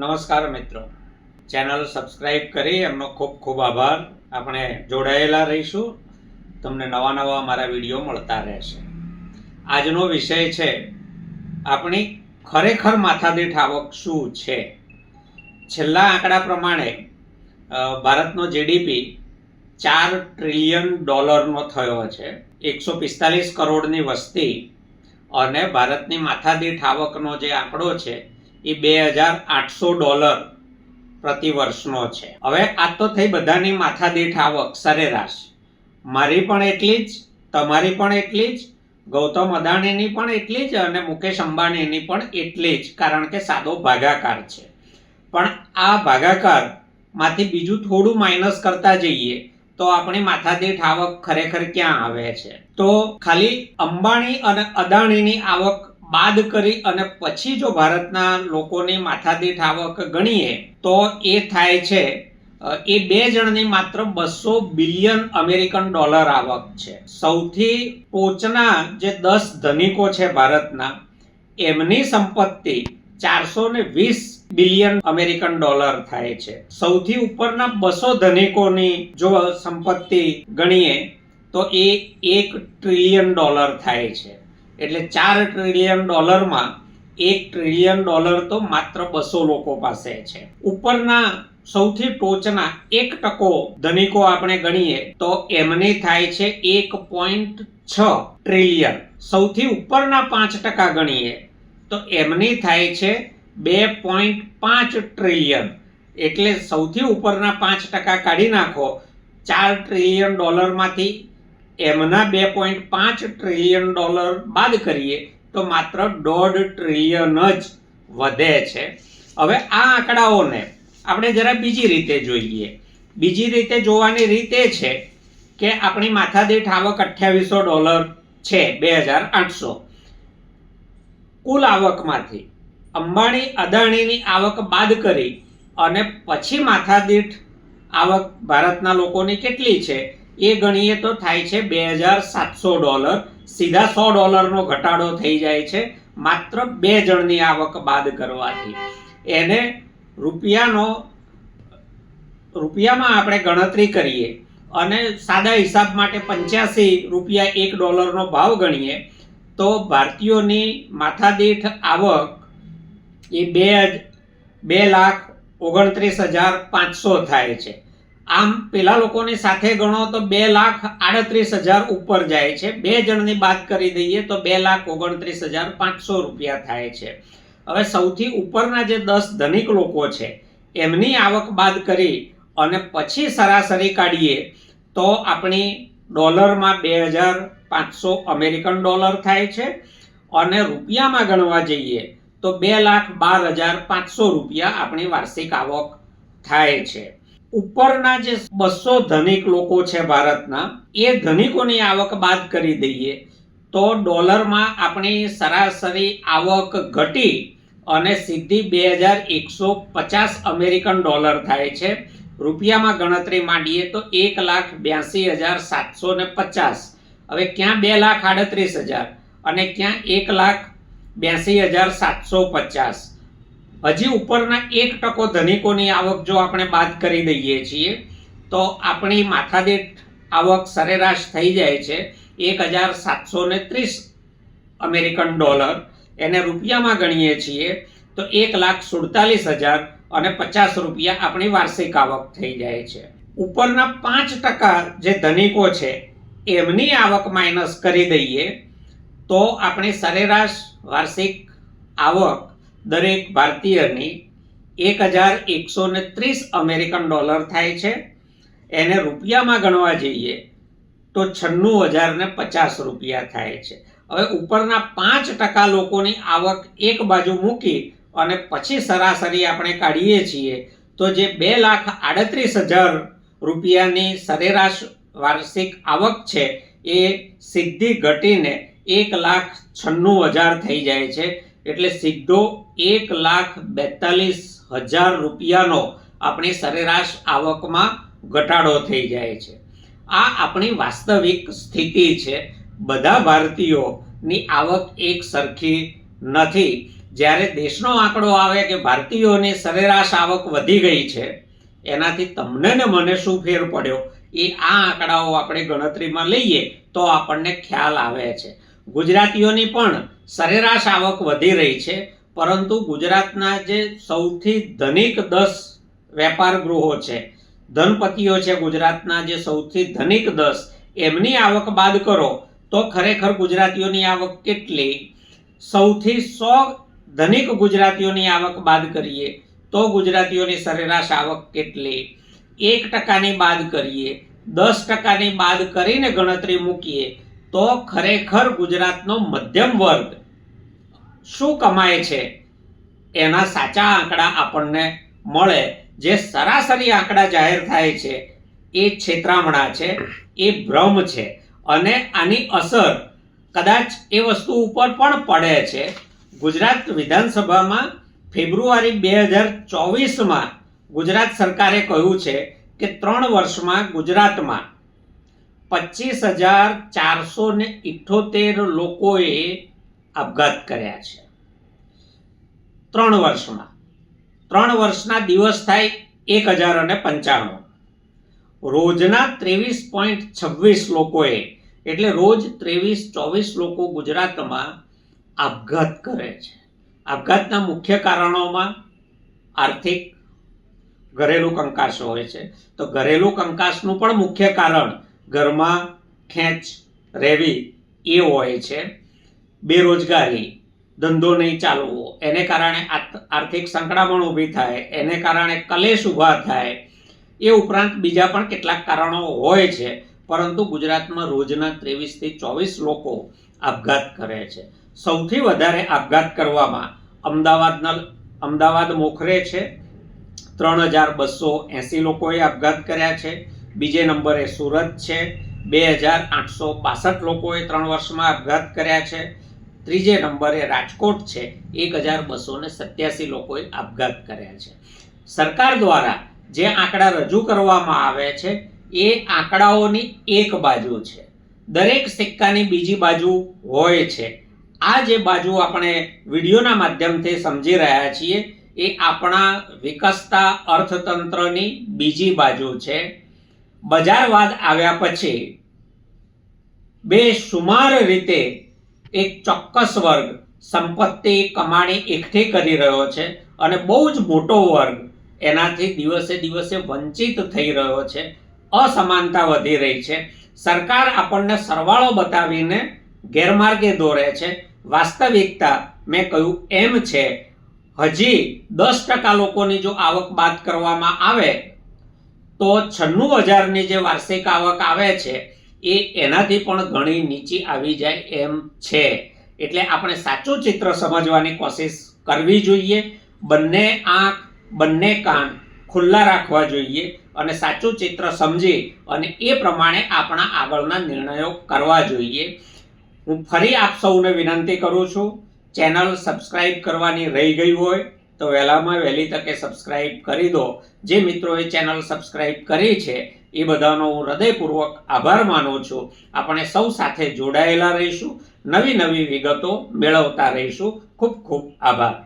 નમસ્કાર મિત્રો. Channel subscribe કરી એમનો ખૂબ ખૂબ આભાર. આપણે જોડાયેલા રહીશું. તમને નવા નવા મારા વીડિયો મળતા રહેશે. આજનો વિષય છે, આપણી ખરેખર માથાદીઠ આવક શું છે? છેલ્લા આંકડા પ્રમાણે ભારતનો જીડીપી ચાર ટ્રિલિયન ડોલરનો થયો છે. એકસો પિસ્તાલીસ કરોડની વસ્તી અને ભારતની માથાદીઠ આવકનો જે આંકડો છે એ બે હજાર આઠસો ડોલર પ્રતિ વર્ષનો છે. હવે આ તો થઈ બધાની માથાદીઠ આવક, સરેરાશ. મારી પણ એટલી જ, તમારી પણ એટલી જ, ગૌતમ અદાણીની પણ એટલી જ અને મુકેશ અંબાણીની પણ એટલી જ, કારણ કે સાદો ભાગાકાર છે. પણ આ ભાગાકારમાંથી બીજું થોડું માઇનસ કરતા જઈએ તો આપણી માથાદીઠ આવક ખરેખર ક્યાં આવે છે? તો ખાલી અંબાણી અને અદાણીની આવક બાદ કરી અને પછી જો ભારતના લોકોની માથાદીઠ આવક ગણીએ, તો એ થાય છે એ બે જણની માત્ર બસો બિલિયન અમેરિકન ડોલર આવક છે. સૌથી ટોચના જે દસ ધનિકો છે ભારતના, એમની સંપત્તિ ચારસો ને વીસ બિલિયન અમેરિકન ડોલર થાય છે. સૌથી ઉપરના બસો ધનિકોની જો સંપત્તિ ગણીએ, તો એ એક ટ્રિલિયન ડોલર થાય છે. એટલે ચાર ટ્રિલિયન ડોલરમાં એક ટ્રિલિયન ડોલર તો માત્ર બસો લોકો પાસે છે. ઉપરના સૌથી ટોચના એક ટકો ધનિકો આપણે ગણીએ તો એમની થાય છે એક પોઈન્ટ છ ટ્રિલિયન સૌથી ઉપરના પાંચ ટકા ગણીએ તો એમની થાય છે બે પોઈન્ટ પાંચ ટ્રિલિયન એટલે સૌથી ઉપરના પાંચ ટકા કાઢી નાખો, ચાર ટ્રિલિયન ડોલરમાંથી એમના બે પોઈન્ટ પાંચ ટ્રિલિયન ડોલર બાદ કરીએ તો માત્ર દોઢ ટ્રિલિયન જ વધે છે. હવે આ આંકડાઓને આપણે જરા બીજી રીતે જોઈએ. બીજી રીતે જોવાની રીત એ છે કે આપણી માથાદીઠ આવક અઠ્યાવીસો ડોલર છે બે હજાર આઠસો. કુલ આવકમાંથી અંબાણી અદાણીની આવક બાદ કરી અને પછી માથાદીઠ આવક ભારતના લોકોની કેટલી છે? એ ગણીએ તો થાય છે બે હજાર સાતસો ડોલર. સીધા સો ડોલરનો ઘટાડો થઈ જાય છે. માત્ર બે જણની આવક બાદ કરવાથી. એને રૂપિયાનો, રૂપિયામાં આપણે ગણતરી કરીએ અને સાદા હિસાબ માટે પંચ્યાસી રૂપિયા એક ડોલરનો ભાવ ગણીએ, તો ભારતીયોની માથાદીઠ આવક એ બે બે લાખ ઓગણત્રીસ હજાર પાંચસો થાય છે. આમ પેલા લોકોની સાથે ગણો તો બે લાખ આડત્રીસ હજાર ઉપર જાય છે. બે જણની બાદ કરી દઈએ તો બે લાખ ઓગણત્રીસ હજાર પાંચસો રૂપિયા થાય છે. હવે સૌથી ઉપરના જે દસ ધનિક લોકો છે, એમની આવક બાદ કરી અને પછી સરાસરી કાઢીએ તો આપણી ડોલરમાં બે હજાર પાંચસો અમેરિકન ડોલર થાય છે અને રૂપિયામાં ગણવા જઈએ તો બે લાખ બાર હજાર પાંચસો રૂપિયા આપણી વાર્ષિક આવક થાય છે. ઉપરના જે બસો ધનિક લોકો છે ભારતના, એ ધનિકોની આવક બાદ કરી દઈએ, તો ડોલરમાં આપણી સરાસરી આવક ઘટી અને સીધી બે હજાર એકસો પચાસ અમેરિકન ડોલર થાય છે. રૂપિયામાં ગણતરી માંડીએ તો એક લાખ બ્યાસી હજાર સાતસો ને પચાસ. હવે ક્યાં બે લાખ આડત્રીસ હજાર અને ક્યાં એક લાખ બ્યાસી હજાર સાતસો પચાસ? હજી ઉપરના એક ટકો ધનિકોની આવક જો આપણે બાદ કરી દઈએ છીએ, તો આપણી માથાદીઠ આવક સરેરાશ થઈ જાય છે એક હજાર સાતસો ને ત્રીસ અમેરિકન ડોલર. એને રૂપિયામાં ગણીએ છીએ તો એક લાખ સુડતાલીસ હજાર અને પચાસ રૂપિયા આપણી વાર્ષિક આવક થઈ જાય છે. ઉપરના પાંચ ટકા જે ધનિકો છે, એમની આવક માઇનસ કરી દઈએ તો આપણી સરેરાશ વાર્ષિક આવક દરેક ભારતીયની એક હજાર એકસો ને ત્રીસ અમેરિકન ડોલર થાય છે. એને રૂપિયામાં ગણવા જઈએ તો છન્નું હજાર ને પચાસ રૂપિયા થાય છે. હવે ઉપરના પાંચ ટકા લોકોની આવક એક બાજુ મૂકી અને પછી સરાસરી આપણે કાઢીએ છીએ તો જે બે લાખ આડત્રીસ હજાર રૂપિયાની સરેરાશ વાર્ષિક આવક છે એ સીધી ઘટીને એક લાખ છન્નું હજાર થઈ જાય છે. એટલે સીધો એક લાખ બેતાલીસ હજાર રૂપિયાનો આપણી સરેરાશ આવકમાં ઘટાડો થઈ જાય છે. આ આપણી વાસ્તવિક સ્થિતિ છે. બધા ભારતીયોની આવક એક સરખી નથી. જ્યારે દેશનો આંકડો આવે કે ભારતીયોની સરેરાશ આવક વધી ગઈ છે, એનાથી તમને ને મને શું ફેર પડ્યો? એ આ આંકડાઓ આપણે ગણતરીમાં લઈએ તો આપણને ખ્યાલ આવે છે. ગુજરાતીઓની પણ સરેરાશ આવક વધી રહી છે, પરંતુ ગુજરાતના જે સૌથી ધનિક દસ વેપાર ગૃહો છે, ધનપતિઓ છે ગુજરાતના જે સૌથી ધનિક દસ, એમની આવક બાદ કરો, તો ખરેખર ગુજરાતીઓની આવક કેટલી? સૌથી સો ધનિક ગુજરાતીઓની આવક બાદ કરીએ, તો ગુજરાતીઓની સરેરાશ આવક કેટલી? એક ટકાની બાદ કરીએ, દસ ટકાની બાદ કરીને ગણતરી મૂકીએ, તો ખરેખર ગુજરાતનો મધ્યમ વર્ગ શું કમાય છે? એના સાચા આંકડા આપણને મળે. જે સરાસરી આંકડા જાહેર થાય છે, એ છેતરામણા છે, એ ભ્રમ છે અને આની અસર કદાચ એ વસ્તુ ઉપર પણ પડે છે. ગુજરાત વિધાનસભામાં ફેબ્રુઆરી બે હજાર ચોવીસમાં ગુજરાત સરકારે કહ્યું છે કે ત્રણ વર્ષમાં ગુજરાતમાં પચીસ હજાર ચારસો ને ઇઠ્ઠોતેર લોકોએ આપઘાત કર્યા છે. ત્રણ વર્ષમાં. ત્રણ વર્ષના દિવસ થાય એક હજાર અને પંચાણું. રોજના ત્રેવીસ પોઈન્ટ છવ્વીસ લોકોએ, એટલે રોજ ત્રેવીસ ચોવીસ લોકો ગુજરાતમાં આપઘાત કરે છે. આપઘાતના મુખ્ય કારણોમાં આર્થિક ઘરેલું કંકાસ હોય છે. તો ઘરેલું કંકાસનું પણ મુખ્ય કારણ ઘરમાં ખેંચ રહેવી એ હોય છે. બેરોજગારી, ધંધો નહીં ચાલવો, એને કારણે આર્થિક સંકળામણ ઊભી થાય, એને કારણે કલેશ ઊભા થાય, એ ઉપરાંત બીજા પણ કેટલાક કારણો હોય છે. પરંતુ ગુજરાતમાં રોજના ત્રેવીસથી ચોવીસ લોકો આપઘાત કરે છે. સૌથી વધારે આપઘાત કરવામાં અમદાવાદના અમદાવાદ મોખરે છે. ત્રણ હજાર બસો એંસી લોકોએ આપઘાત કર્યા છે. બીજે નંબરે સુરત છે. બે હજાર આઠસો બાસઠ લોકોએ ત્રણ વર્ષમાં આપઘાત કર્યા છે. ત્રીજે નંબરે રાજકોટ છે, એક હજાર બસો ને સત્યાસી લોકોએ આપઘાત કર્યા છે. સરકાર દ્વારા જે આંકડા રજૂ કરવામાં આવે છે, એ આંકડાઓની એક બાજુ છે. દરેક સિક્કાની બીજી બાજુ હોય છે. આ જે બાજુ આપણે વિડીયોના માધ્યમથી સમજી રહ્યા છીએ, એ આપણા વિકસતા અર્થતંત્રની બીજી બાજુ છે. બજારવાદ આવ્યા પછી બે સુમાર રીતે એક ચોક્કસ વર્ગ સંપત્તિ કમાણી એકઠી કરી રહ્યો છે અને બહુ જ મોટો વર્ગ એનાથી દિવસે દિવસે વંચિત થઈ રહ્યો છે. અસમાનતા વધી રહી છે. સરકાર આપણને સરવાળો બતાવીને ગેરમાર્ગે દોરે છે. વાસ્તવિકતા મેં કહ્યું એમ છે. હજી દસ ટકા લોકોની જો આવક બાદ કરવામાં આવે તો છન્નું હજારની જે વાર્ષિક આવક આવે છે એ એનાથી પણ ઘણી નીચી આવી જાય એમ છે. એટલે આપણે સાચું ચિત્ર સમજવાની કોશિશ કરવી જોઈએ. બંને આંખ, બંને કાન ખુલ્લા રાખવા જોઈએ અને સાચું ચિત્ર સમજી અને એ પ્રમાણે આપણા આગળના નિર્ણયો કરવા જોઈએ. હું ફરી આપ સૌને વિનંતી કરું છું. ચેનલ સબસ્ક્રાઈબ કરવાની રહી ગઈ હોય તો વહેલામાં વહેલી તકે સબસ્ક્રાઇબ કરી દો. જે મિત્રોએ ચેનલ સબસ્ક્રાઇબ કરી છે, એ બધાનો હું હૃદયપૂર્વક આભાર માનું છું. આપણે સૌ સાથે જોડાયેલા રહીશું. નવી નવી વિગતો મેળવતા રહીશું. ખૂબ ખૂબ આભાર.